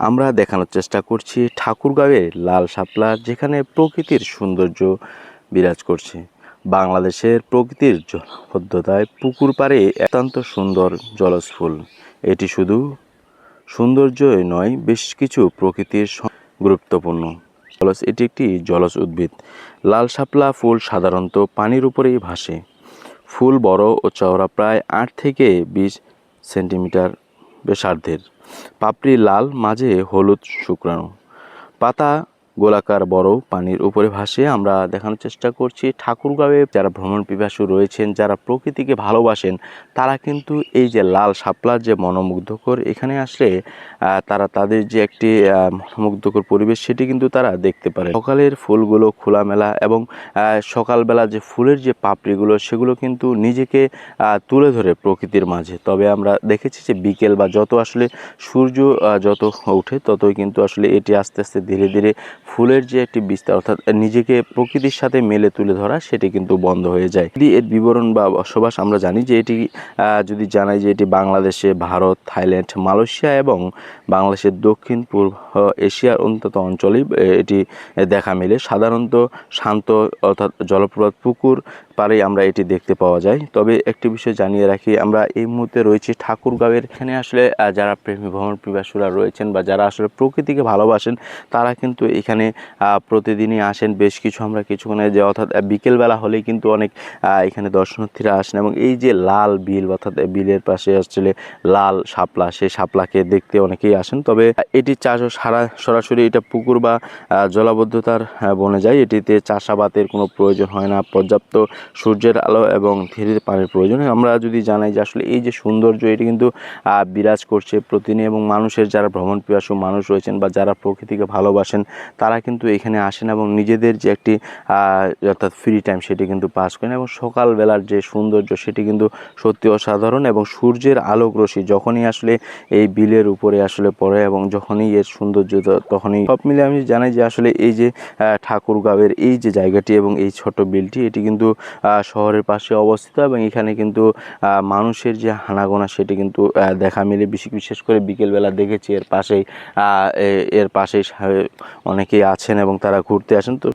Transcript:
আমরা দেখানোর চেষ্টা করছি ঠাকুরগাঁওয়ের লাল শাপলা, যেখানে প্রকৃতির সৌন্দর্য বিরাজ করছে। বাংলাদেশের প্রকৃতির জলবদ্ধতায় পুকুর পাড়ে অত্যন্ত সুন্দর জলজ ফুল। এটি শুধু সৌন্দর্যই নয়, বেশ কিছু প্রকৃতির গুরুত্বপূর্ণ। জলজ এটি একটি জলজ উদ্ভিদ। লাল শাপলা ফুল সাধারণত পানির উপরেই ভাসে। ফুল বড় ও চওড়া প্রায় আট থেকে বিশ সেন্টিমিটার ব্যাসার্ধের পাপড়ি লাল মাঝে হলুদ শুক্রাণু পাতা গোলাকার বড় পানির উপরে ভাসে আমরা দেখানোর চেষ্টা করছি। ঠাকুরগাঁওয়ে যারা ভ্রমণ পিপাসু রয়েছেন, যারা প্রকৃতিকে ভালোবাসেন, তারা কিন্তু এই যে লাল শাপলার যে মনোমুগ্ধকর এখানে আসলে তারা তাদের যে একটি মনোমুগ্ধকর পরিবেশ সেটি কিন্তু তারা দেখতে পারে সকালের ফুলগুলো খোলামেলা এবং সকালবেলা যে ফুলের যে পাপড়িগুলো, সেগুলো কিন্তু নিজেকে তুলে ধরে প্রকৃতির মাঝে। তবে আমরা দেখেছি যে বিকেল বা যত আসলে সূর্য যত ওঠে, ততই কিন্তু আসলে এটি আস্তে আস্তে ধীরে ধীরে ফুলের যে একটি বিস্তার, অর্থাৎ নিজেকে প্রকৃতির সাথে মেলে তুলে ধরা, সেটি কিন্তু বন্ধ হয়ে যায়। যদি এর বিবরণ বা বসবাস আমরা জানি যে এটি যদি জানাই যে এটি বাংলাদেশে, ভারত, থাইল্যান্ড, মালয়েশিয়া এবং বাংলাদেশের দক্ষিণ, পূর্ব এশিয়ার অন্তত অঞ্চলেই এটি দেখা মেলে। সাধারণত শান্ত, অর্থাৎ জলপ্রপাত, পুকুর পাড়ে আমরা এটি দেখতে পাওয়া যায়। তবে একটি বিষয় জানিয়ে রাখি, আমরা এই মুহূর্তে রয়েছি ঠাকুরগাঁওয়ের। এখানে আসলে যারা প্রেমী ভ্রমণ পিপাসুরা রয়েছেন বা যারা আসলে প্রকৃতিকে ভালোবাসেন, তারা কিন্তু এখানে প্রতিদিনই আসেন। বেশ কিছু আমরা কিছুক্ষণে যে, অর্থাৎ বিকেলবেলা হলেই কিন্তু অনেক এখানে দর্শনার্থীরা আসেন এবং এই যে, লাল বিল, অর্থাৎ বিলের পাশে আসলে লাল শাপলা, সেই শাপলাকে দেখতে অনেকেই আসেন। তবে এটি চাষ সারা, সরাসরি এটা পুকুর বা জলাবদ্ধতার বনে যায়। এটিতে চাষাবাদের কোনো প্রয়োজন হয় না। পর্যাপ্ত সূর্যের আলো এবং ধীরে ধীরে পানির প্রয়োজন। আমরা যদি জানাই যে আসলে এই যে সৌন্দর্য, এটি কিন্তু বিরাজ করছে প্রতিদিন এবং মানুষের যারা ভ্রমণ পিপাসু মানুষ রয়েছেন বা যারা প্রকৃতিকে ভালোবাসেন, তারা কিন্তু এখানে আসেন এবং নিজেদের যে একটি অর্থাৎ ফ্রি টাইম সেটি কিন্তু পাস করেন এবং সকালবেলার যে সৌন্দর্য সেটি কিন্তু সত্যি অসাধারণ এবং সূর্যের আলোক রশ্মি যখনই আসলে এই বিলের উপরে আসলে পড়ে এবং যখনই এর সৌন্দর্য তখনই সব মিলে আমি জানাই যে আসলে এই যে ঠাকুরগাঁওয়ের এই যে জায়গাটি এবং এই ছোট বিলটি, এটি কিন্তু শহরের পাশে অবস্থিত এবং এখানে কিন্তু মানুষের যে হানাগোনা সেটি কিন্তু দেখা মিলে। বিশেষ বিশেষ করে বিকেলবেলা দেখেছি এর পাশেই এর পাশেই অনেকেই আছেন এবং তারা ঘুরতে আসেন। তো